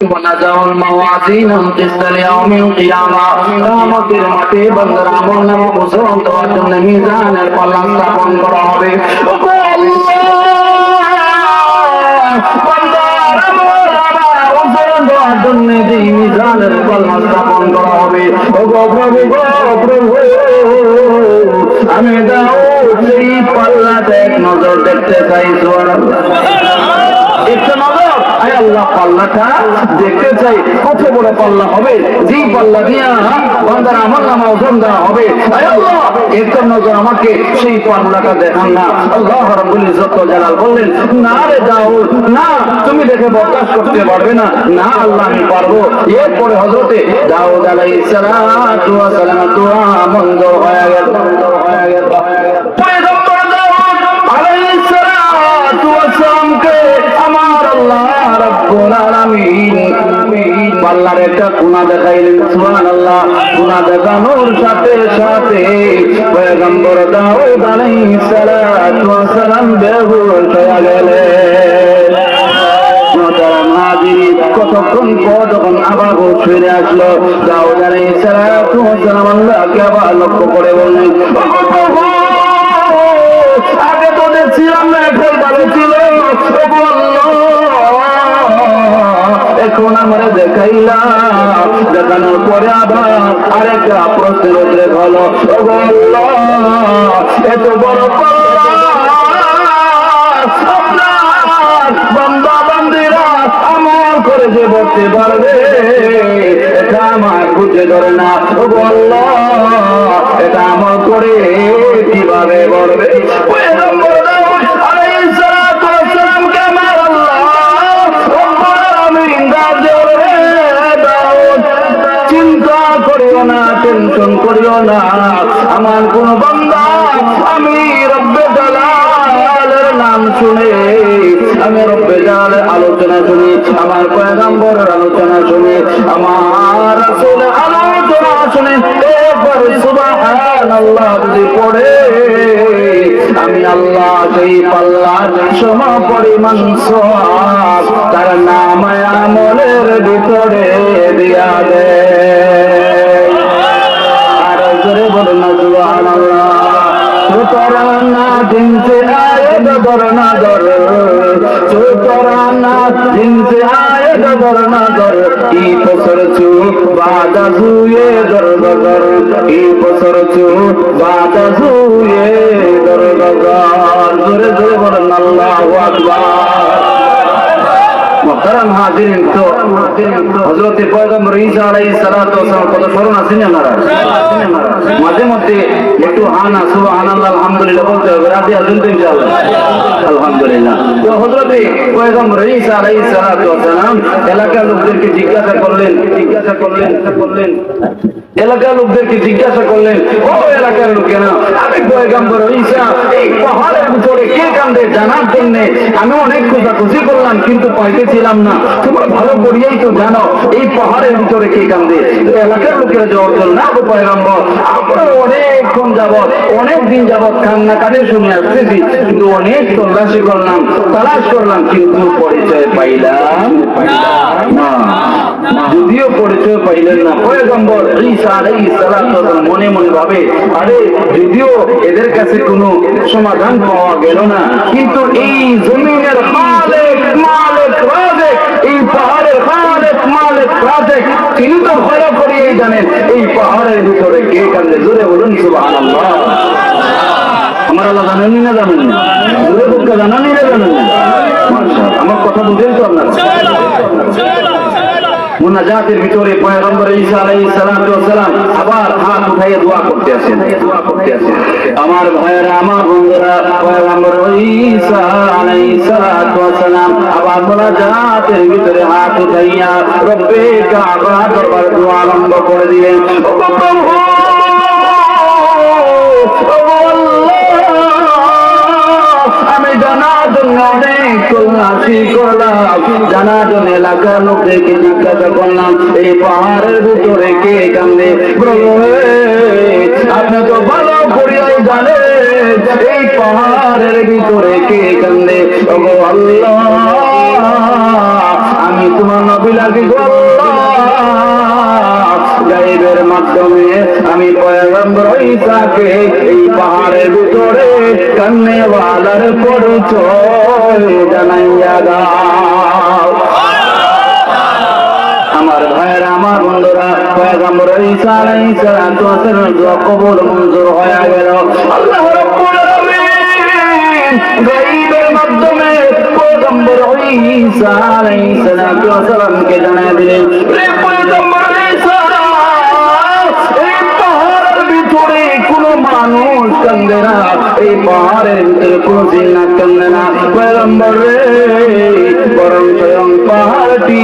ونزعوا الموازين القسط ليوم القيامة قامت المتي بندر عمرنا وقصرم تواتم الميزان القلم تقوم برابي মিজানের কলমা স্থাপন করা হবে ও গো প্রভু গো প্রভু আমি দাও সেই পাল্লাতে এক নজর দেখতে চাই সোয়ার একটু নজর আয় আল্লাহ, পাল্লাটা দেখতে চাই কত বড় পাল্লা হবে পাল্লা দিয়া আমার দেওয়া হবে। আমাকে সেই পাল্লাটা দেখান না। আল্লাহ রাব্বুল ইজ্জত জালাল বললেন, না রে দাউদ, না, তুমি দেখে বরদাস্ত করতে পারবে না। না, আল্লাহ আমি পারব। এরপরে হযরতে দাউদ আলাইহিস সালাতু ওয়া সালাম দোয়া বন্ধ হয়ে গেল। হয়ে গেল পয়গম্বর দাউদ আলাইহিস সালাতু ওয়া আমার আল্লাহ রাব্বুল আলামিন পাল্লার একটা গুনাহ দেখাইলেন, সুবহানাল্লাহ। গুনাহ দেখানোর সাথে সাথে পয়গম্বর দাউদ আলাইহিস সালাতু ওয়া সালাম বেহুশ হয়ে গেলেন। কতক্ষণ পর যখন আবার হুঁশ ফিরে আসলো, দাউদ আলাইহিস সালাতু ওয়া লক্ষ্য করে বললেন "ও আগে তো দেখছিলাম এখন আমরা দেখাইলা দেখানোর পরে আবার আরেকটা প্রশ্নের উদ্রেক হলো এত বড় বান্দা পারবে এটা আমার ধরে না। আল্লাহ, এটা আমল করে কীভাবে বলবে? না। আমার কোন বান্দা, আমি রব্বে জালালের নাম শুনে, আমি রব্বে জালালের আলোচনা শুনি, আমার পয়গম্বরের আলোচনা শুনি, আমার আলোচনা শুনে, একবার সুবহানাল্লাহ যদি পড়ে, আমি আল্লাহ সেই পাল্লার সম পরিমাণ সওয়াব তার নাম আমলের ভিতরে দিয়া দেয়। সুতরাং না দিনতে আয়েদ ধর না ধর সুতরাং না দিনতে আয়েদ ধর না ধর ই বছর চু বাদা জুয়ে ধর ধর ই বছর চু বাদা জুয়ে ধর ধর জোরে জোরে বলুন আল্লাহু আকবার মহতারাম হাজিরিন তো হযরত পয়গম্বর ঈসা আলাইহিস সালাতু ওয়াস কত স্মরণ আছেন আপনারা মাঝে মধ্যে একটু হানা, সুবহানাল্লাহ, আলহামদুলিল্লাহ বলতে হবে, রাতে আছেন তো ইনশাআল্লাহ। আলহামদুলিল্লাহ। তো হযরত পয়গম্বর ঈসা আলাইহিস সালাতু ওয়াস এলাকার লোকদেরকে জিজ্ঞাসা করলেন জিজ্ঞাসা করলেন করলেন। এলাকার লোকদেরকে জিজ্ঞাসা করলেন, ও এলাকার লোকেরা, আমি পয়গম্বর ঈসা কে কান্দে জানার জন্য আমি অনেক খোঁজাখুঁজি করলাম কিন্তু পাইতেছিলাম না। তোমরা ভালো করিয়াই তো জানো এই পাহাড়ের ভিতরে কে কান্দে। এলাকার লোকেরা জবাব দিল না গো পয়গম্বর আমরা অনেকক্ষণ যাবৎ অনেক দিন যাবৎ কান্না কাটে শুনে আসতেছি কিন্তু অনেক তল্লাশি করলাম তালাশ করলাম কিন্তু পরিচয় পাইলাম না। যদিও পরিচয় পাইলেন না পয়গম্বর ঈসা আলাইহিস সালাতু সালাম মনে মনে ভাবে আরে যদিও এদের কাছে কোনো সমাধান পাওয়া গেল না। কিন্তু এই জমিনের মালিক মালিক রাজিক, এই পাহাড়ের মালিক মালিক রাজিক, তিনি তো ভালো করিয়েই জানেন এই পাহাড়ের ভিতরে কে কান্দে জোরে বলুন, সুবহানাল্লাহ। আমার আল্লাহ জানেন না জানেন না জোরে বুকটা জানানি না জানেন আমার কথা বুঝেন তো আপনারা। মুনাজাতের ভিতরে পয়গম্বর ঈসা আলাইহিস সালাতু সালাম আবার হাত উঠিয়ে দোয়া করতে আছেন দোয়া করতে আছেন আমার ভাইয়েরা, আমার বন্ধুরা, পয়গম্বর ঈসা আলাইহিস সালাতু সালাম আবার মুনাজাতের ভিতরে হাত উঠাইয়া রব্বে কাবা দরবার দোয়া আরম্ভ করে দিলেন। ও প্রভু! এলাকার লোকদেরকে জিজ্ঞাসা করলাম এই পাহাড়ের ভিতরে কে কান্দে আপনি তো ভালো করিয়াই জানেন, এই পাহাড়ের ভিতরে কে কান্দে আমি তোমার নবী লাগি গো আল্লাহ। মাধ্যমে আমি পয়গম্বর ঈসাকে এই পাহাড়ের ভিতরে কান্নেওয়ালার পরিচয় জানাইয়া দাও। ভাইয়ের আমার বন্ধুরা, পয়গম্বর ঈসা আলাইহিস সালাতু ওয়াস সালাম দোয়া কবুল মঞ্জুর হয়ে গেল। আল্লাহ রাব্বুল আলামিন গায়বের মাধ্যমে পয়গম্বর ঈসা দিলেন। কান্দে না এই পাহাড়ের ভিতরে কোনো জিন্নাত কান্দে না পয়গম্বর রে, বরং স্বয়ং পাহাড়টি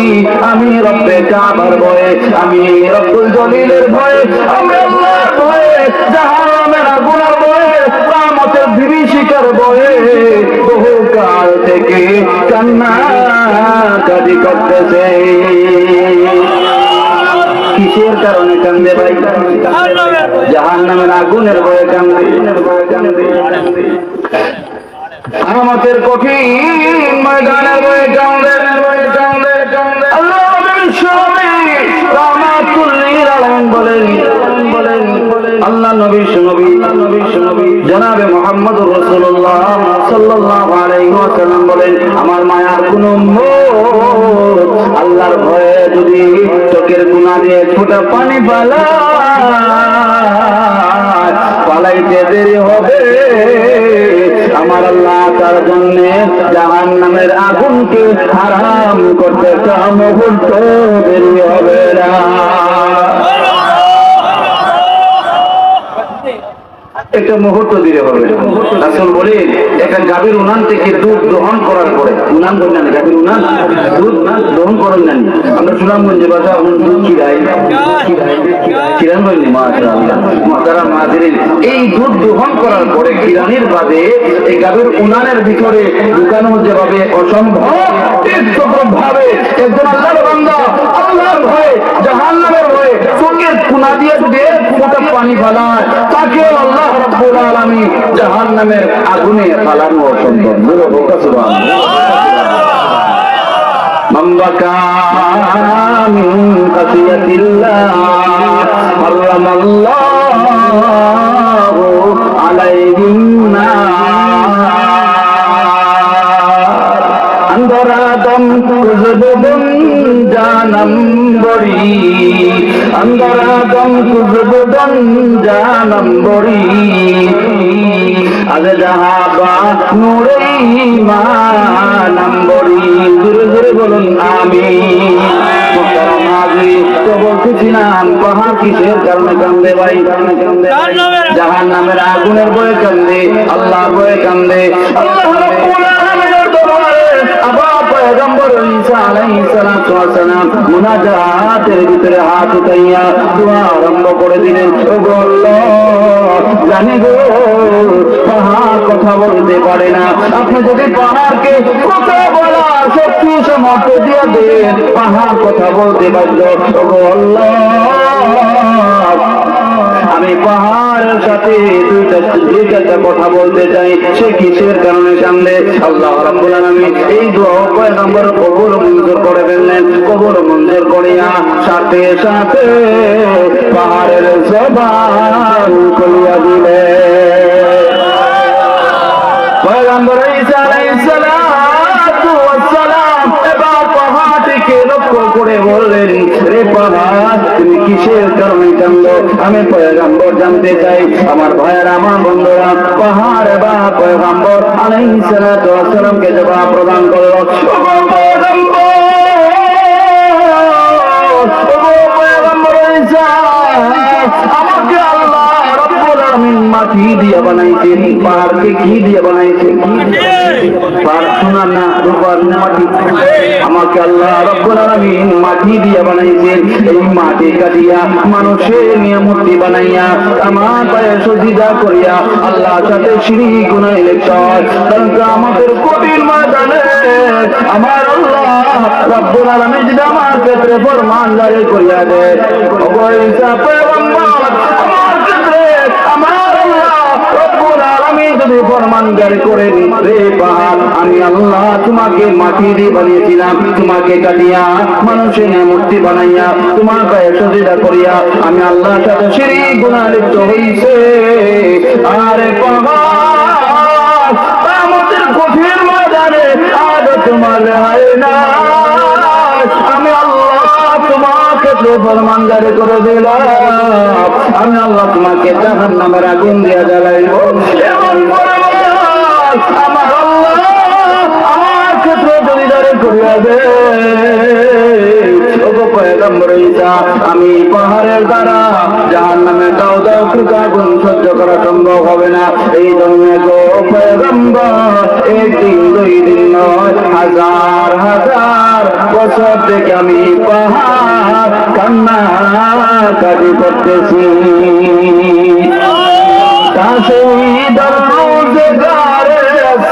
আমি রব্বে কাবার ভয়ে, আমি রব্বুল জলিলের ভয়ে আমি আল্লাহর ভয়ে, জাহান্নামের আগুনের ভয়ে কামতের বিভীষিকার ভয়ে বহু কাল থেকে কান্না কাটি করতেছে। কিসের কারণে কান্দে ভাই? জাহান নামের আগুনের কান্দে। আমাদের কঠিন ময়দানের ভয়ে কান্দে আমার মায়ার কোনো আল্লাহর ভয়ে যদি চোখের গুণা দিয়ে ছোটা পানি পালা পালাইতে দেরি হবে। আমার আল্লাহ তার জন্য জাহান নামের আগুনকে হারাম করতে চাম মুহূর্ত দেরি হবে না। একটা মুহূর্ত দিলে হবে। আসল বলি একটা গাভীর উনান থেকে দুধ দহন করার পরে উনান বললেন গাভীর উনান দুধ দহন করেন না আমরা সুনামগঞ্জে বাসা দুধ খিরাই খিরান বলনি মাতারা মাদিরিন এই দুধ দহন করার পরে খিরানির বাদে এই গাভীর উনানের ভিতরে ঢুকানো যেভাবে অসম্ভব ভাবে একজন আল্লাহর বান্দা আজাবের ভয়ে, জাহান্নামের ভয়ে চোখের কোনা দিয়ে যদি এক ফোঁটা পানি ফালায়। তাকে আল্লাহ রাব্বুল আলামিন জাহান্নামের আগুনে ফালানো অসম্ভব। বলে বলতে من بكى من خشية الله حرم الله عليه النار أندراتم تزبدن جانم নম্বরী আজ জাহাবা নূরে মা নম্বরী দূরে দূরে বলুন আমি তো বলতেছিলাম পাহাড় কিসের? কারণে কান্দে ভাই কারণে কান্দে জাহান নামের? আগুনের বয়ে কান্দে আল্লাহ বয়ে কান্দে। আল্লাহ পয়গম্বর ঈসা আলাইহিস সালাতু ওয়াস সালাম মুনাজাতের ভিতরে হাত উঠাইয়া দোয়া আরম্ভ করে দিলেন। ও গো আল্লাহ, জানি গো পাহাড় কথা বলতে পারে না। আপনি যদি পাহাড়কে কথা বলার শক্তি সামর্থ্য দিয়ে দেন পাহাড় কথা বলতে পারল ও গো আল্লাহ আমি পাহাড়ের সাথে দুইটা কথা বলতে চাই। সে কিসের কারণে কান্দে আল্লাহ রাব্বুল আলামিন এই দোয়া পয়গম্বর কবুল মঞ্জুর করে ফেললেন। কবুল মঞ্জুর করিয়া সাথে সাথে পাহাড়ের জবান খুলিয়া দিলে পয়গম্বর ঈসা পাহাড় তুমি পয়গম্বর জানতে চাই। আমার ভাইয়ের পাহাড় বা জবাব প্রদান করল। মাটি দিয়ে বানাইছেন? পাহাড়কে কি দিয়ে বানাইছেন? পাহাড় না, রূপার মাটি। আমাকে আল্লাহ রব্বুল আলামিন মাটি দিয়ে বানাইছেন। এই মাটি কাটিয়া মানুষের নিয়ামতি বানাইয়া, আমার পায়ে সজিদা করিয়া আল্লাহ সাথে সিঁড়ি গুনাই হয় কারণ আমাদের কঠিন ময়দানে আমার আল্লাহ রব্বুল আলামিন যদি আমার ক্ষেত্রে ফরমান জারি করিয়া দেয় অবৈসা পয়গম্বর আমার ক্ষেত্রে আমার আল্লাহ রব্বুল আলামিন যদি ফরমানদারি করে রে পাহাড় আমি আল্লাহ তোমাকে মাটি দিয়ে বানিয়েছিলাম। তোমাকে কাটিয়া মানুষের মূর্তি বানাইয়া, তোমার গায়ে সজিদা করিয়া, আমি আল্লাহর সাথে সিঁড়ি গুণা লিপ্ত হইছে। আরে পাহাড় আমাদের কঠিন ময়দানে তোমার হয় না আমি আল্লাহ তোমাকে তো ফরমানদারি করে দিলাম। আমি আল্লাহ তোমাকে জাহান নামের আগুন দিয়া জ্বালাইব। এমন আমার আমার ক্ষেত্রে জমিদারে করিয়া দে। আমি পাহাড়ের দ্বারা জাহান নামে দাও দাও কৃপা আগুন সহ্য করা সম্ভব হবে না। এই জন্য একদিন দুই দিন নয়, হাজার হাজার বছর থেকে আমি পাহাড় কান্না কাটি করতেছি।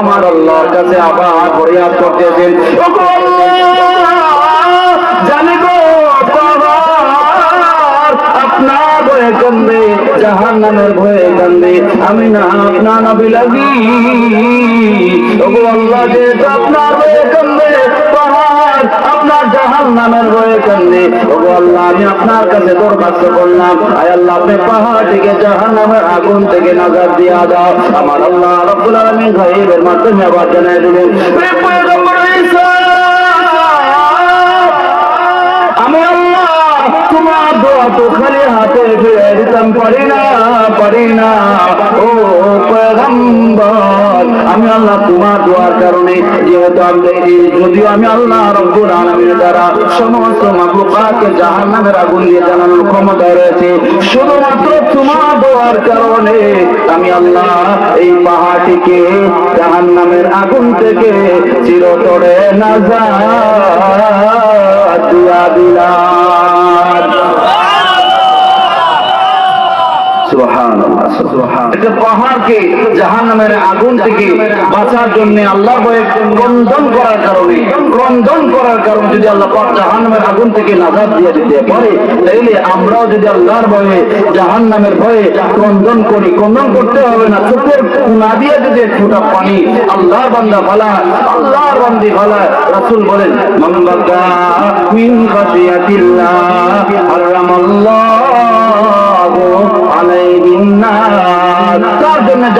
আমার আল্লাহর কাছে আবার ফরিয়াদ করতেছেন আপনার ভয়ে কান্দে জাহান নামের ভয়ে কান্দে আমি না আপনা নবী লাগি আপনার ভয়ে কান্দে আপনার জাহান নামের রয়ে কান্দে ওগো আল্লাহ, আমি আপনার কাছে দরখাস্ত করলাম। আয় আল্লাহ, আপনি পাহাড় থেকে জাহান নামের আগুন থেকে নাজার দিয়া দাও। আমার আল্লাহ রব্বুল আলমী গাইবের মাধ্যমে আবার জানাই দিলেন তোমার দোয়া তো খালি হাতে ফিরে দিতাম, পারি না পারি না। ও পয়গম্বর, আমি আল্লাহ তোমার দোয়ার কারণে যেহেতু আমি যদিও আমি আল্লাহ রব্বুল আলামিনের দ্বারা সমস্ত মাখলুকাতকে জাহান্নামের আগুন দিয়ে জানানোর ক্ষমতা রয়েছে, শুধুমাত্র তোমার দোয়ার কারণে আমি আল্লাহ এই পাহাড়টিকে জাহান্নামের আগুন থেকে চিরতরে নাজাত দিয়া দিলাম। সুবহানাল্লাহ, সুবহানাল্লাহ। একটা পাহাড়কে আগুন থেকে বাঁচার জন্য আল্লাহ ক্রন্দন করার কারণে ক্রন্দন করার কারণে যদি আল্লাহ পাক জাহান্নামের আগুন থেকে নাজাত দিয়ে দিতে পারে তাইলে আমরাও যদি আল্লাহর ভয়ে জাহান্নামের ভয়ে ক্রন্দন করি ক্রন্দন করতে হবে না চোখের না দিয়ে যদি এক পানি আল্লাহর বান্দা ভালা আল্লাহর বান্দি ভালা রাসূল বলেন মান বাকা মিন খাশিয়াতিল্লাহ হারামাল্লাহু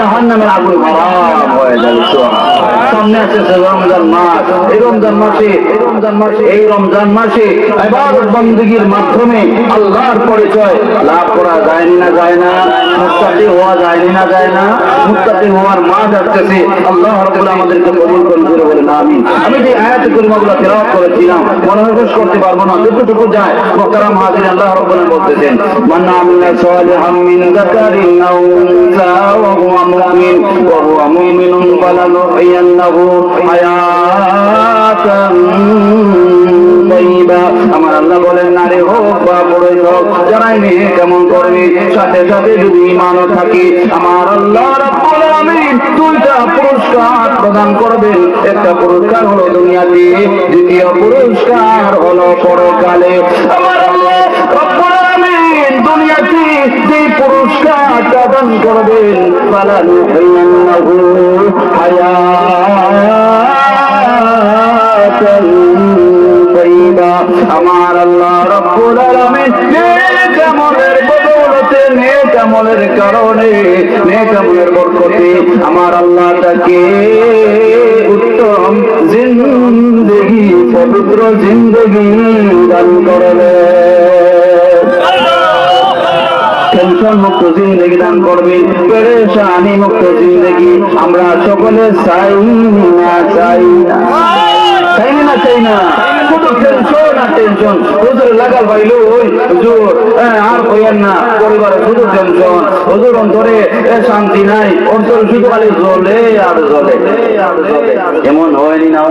তার নামের আগুন হয়ে যাবে সামনে আসতেছে রমজান মাস। এই রমজান মাসে রমজান মাসে, এই রমজান মাসে এবার বন্দীর মাধ্যমে আল্লাহর পরিচয় লাভ করা যায়নি না যায় না মুক্তি হওয়া যায়নি না যায় না মুক্তি হওয়ার মাস আসতেছে। আল্লাহ রবুল আমাদেরকে কবুল করুন করে বলেন আমি আমি যে আয়াত করিমাগুলো ফেরাও করেছিলাম, মনে মনোনিবেশ করতে পারব না, যতটুকু যায় বক্তারা মাহাদিন আল্লাহ রবুল বলতেছেন মান্না আমিনা সালিহাম মিন যাকারিন আও উনসা ওয়া হুয়া মুমিন, ওয়া হুয়া মুমিনুন হায়াতান তাইয়্যিবা আমার আল্লাহ বলেন, নারী হোক বা পুরুষ হোক, যারাই মেয়ে, কেমন করবে সাথে সাথে যদি ইমানও থাকে, আমার আল্লাহ রাব্বুল আলামিন দুইটা পুরস্কার প্রদান করবেন। একটা পুরস্কার হলো দুনিয়াতে, দ্বিতীয় পুরস্কার হলো পরকালে। আমার আল্লাহ রাব্বুল আলামিন দুনিয়াতে যে পুরস্কার প্রদান করবেন ফালানুহইয়ান্নাহু হায়াতান তাইয়্যিবা আমার আল্লাহ রাব্বুল আলামিন নেক আমলের বদৌলতে, নেক আমলের কারণে, নেক আমলের বরকতে আমার আল্লাহ তাকে উত্তম জিন্দগি, পবিত্র জিন্দগি দান করবে টেনশন মুক্ত জিন্দগি দান করবে। পেরেশানি মুক্ত জিন্দগি আমরা সকলে চাই না চাই না। চাই না এমন হয়নি না?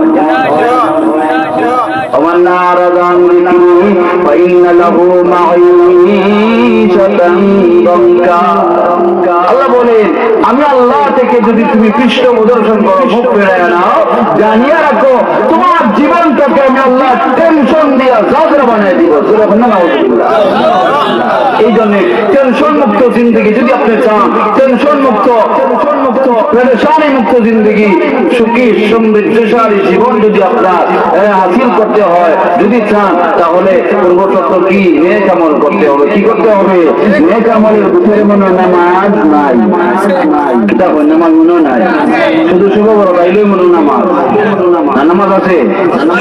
ومن أعرض عن ذكري فإن له معيشة ضنكا আল্লাহ বলেন আমি আল্লাহ থেকে যদি তুমি পৃষ্ঠ প্রদর্শন করো, মুখ ফেরায় নাও, জানিয়ে রাখো, তোমার জীবনটাকে আমি আল্লাহ টেনশন দিয়া জাগরা বানিয়ে দিব এই জন্য টেনশন মুক্ত জিন্দগি যদি আপনি চান টেনশন মুক্ত টেনশন মুক্ত, পেরেশানি মুক্ত জিন্দগি, সুখী সমৃদ্ধশালী জীবন যদি আপনার হাসিল করতে হয়, যদি চান, তাহলে পূর্বশর্ত কি? নেক আমল করতে হবে। কি করতে হবে? নেক আমলের ভিতরে মনে হয় নামাজ নাই। কিতাব হয় নামাজ মনে নাই। শুধু শুক্রবার আইলেই মনে নামাজ। না, নামাজ আছে।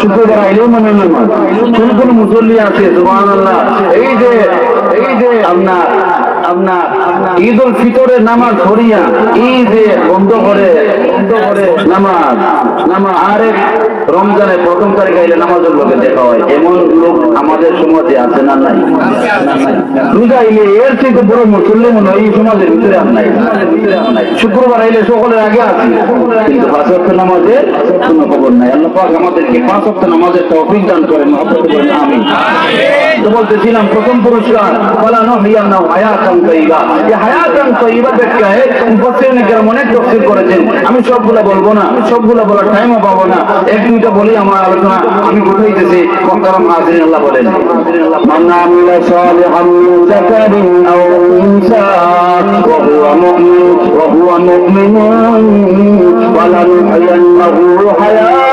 শুক্রবার আইলেই মনে নামাজ। কোন কোন মুসল্লি আছে, সুবহানাল্লাহ। এই যে এই যে আপনার আপনার ঈদ উল ফিতরের নামাজ ধরিয়া যে বন্ধ করে বন্ধ করে নামাজ নামাজ। আরেক রমজানের প্রথম তারিখ আইলে নামাজের লোকে দেখা হয়, এমন লোক আমাদের সমাজে আছে না নাই? রোজা এর থেকে বড় এই সমাজের ভিতরে আর নাই। শুক্রবার আইলে সকলের আগে আছে, কিন্তু পাঁচ অক্ট নামাজের কোনো খবর নাই। আল্লাহ আমাদেরকে পাঁচ অক্ট নামাজের তৌফিক দান মহব্বত করেন আমি বলতেছিলাম প্রথম পুরস্কার। ফলানো হিয়া নাও, হায়াতান তৈবা এই হায়াতান তৈবা ব্যাখ্যায় কেরাম অনেক তফসির করেছেন। আমি সবগুলা বলব না, সবগুলা বলার টাইমও পাবো না। এক, দুইটা বলি আমার আলোচনা আমি উঠাইতেছি মহতারাম হাজিরিন আল্লাহ বলেন। উনসা ওয়া হুয়া মুমিন ওয়া হুয়া মুমিনুন ওয়ালানুহইয়ান্নাহু হায়াতান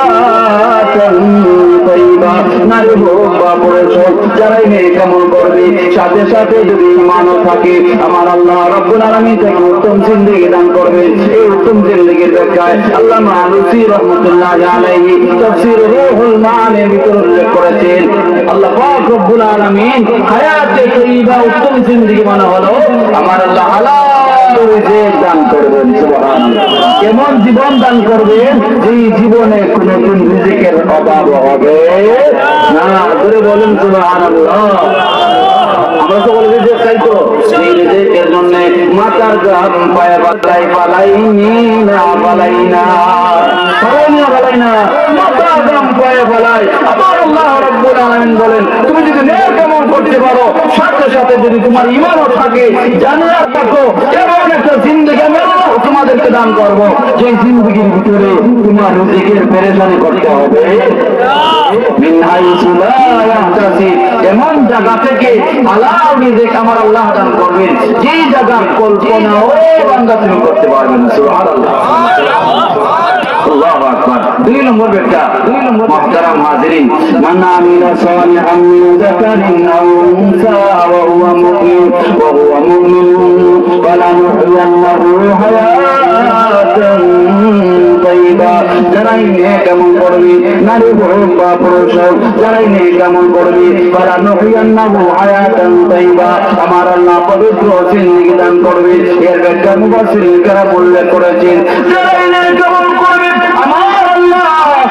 তৈবা নারী হোক বা সাথে সাথে যদি ইমানও থাকে, আমার আল্লাহ রব্বুল আলামিন থেকে উত্তম জিন্দেগি দান করবে। এই উত্তম জিন্দেগির ব্যাখ্যায় আল্লাহ মালুসি রহমতুল্লাহ আলাইহি তাফসীর রূহুল মানের ভিতরে উল্লেখ করেছেন। আল্লাহ রব্বুল আলামিন হায়াতে তৈবা উত্তম জিন্দেগি মানে হলো। আমার আল্লাহ হালাল দান করবেন কেমন জীবন দান করবেন? এই জীবনে কোনদিন নিজেকের অভাব হবে না। ধরে বলেন, সুবহানাল্লাহ। আমরা তো বলে তাই চাই বলেন, তুমি যদি নেক কেমন করতে পারো, সাথে সাথে যদি তোমার ইমানও থাকে জানো থাকো এমন একটা তোমাদেরকে দান করব। যে জিন্দগির ভিতরে তোমার রুজিকের পেরেশানি করতে হবে। মিন এমন জায়গা থেকে আমার আল্লাহ দান করবেন। যে জায়গার কল্পনা ও তুমি করতে পারবেন যারাই নেক আমল করবে, নারী হোক বা পুরুষ হোক, যারাই নেক আমল করবে ফালানুহইয়ান্নাহু হায়াতান তাইবা আমার আল্লাহ পবিত্র জিন্দেগি দান করবে। এর ব্যাখ্যা মুফাসসিরিন কেরাম উল্লেখ করেছেন। যারাই নেক আমল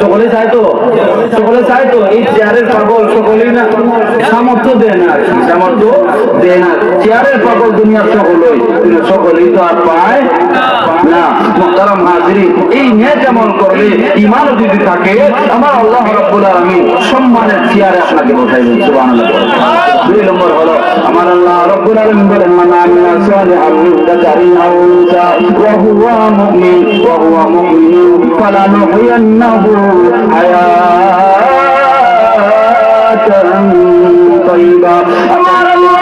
সকলে চায় তো? সকলে চায় তো? এই চেয়ারের পাগল সামর্থ্য দেয় না আর কি, সামর্থ্য দেয় না। চেয়ারের পাগল দুনিয়ার সকলই সকলেই তো আর পায় না। মোহতারাম হাজিরি এই নিয়ে যেমন করলে ইমান যদি থাকে আমার আল্লাহ রাব্বুল আলামিন সম্মানের চেয়ারে আপনাকে বসাইবেন সুবহানাল্লাহ। দুই নম্বর হলো আমার আল্লাহ রাব্বুল আলামিন বলেন মান আমিলা সালিহান মিন যাকারিন আও উনসা ওয়া হুয়া মুমিন তাইবা আমার আল্লাহ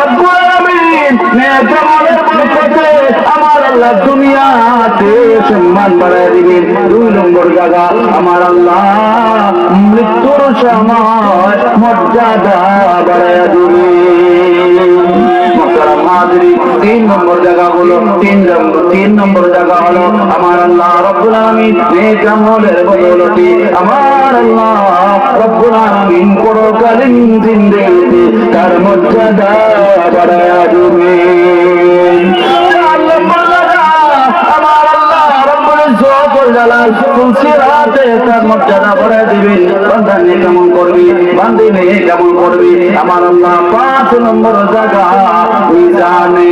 রাব্বুল আলামিন নেক দুনিয়াতে সম্মান বাড়ায় দিবেন। দুই নম্বর জায়গা, আমার আল্লাহ মৃত্যুর সময় মর্যাদা বাড়ায় দিবেন। হাজরি, তিন নম্বর জায়গা হলো তিন তিন নম্বর জায়গা হলো আমার আল্লাহ রব্বুল আলামিন। নেক আমলের বদৌলতে আমার আল্লাহ রব্বুল আলামিন পরকালীন জিন্দেগিতে তার মর্যাদা বাড়ায়া দিবেন। আল্লাহ আমার মর্যাদা পাঁচ নম্বর জায়গা। ওই জানে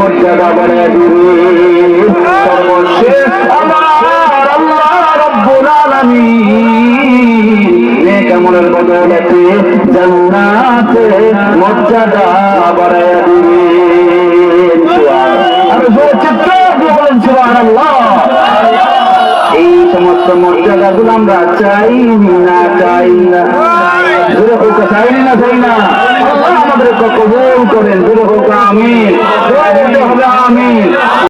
মর্যাদা বাড়ায়া দিবেন সর্বশেষ আমার আল্লাহ রব্বুল আলামিন। এই সমস্ত মর্যাদা গুলো আমরা চাই না চাই না। দূরে হোক, চাই আল্লাহ কবুল করেন, দূরে হোক, আমিন। হবে, আমিন।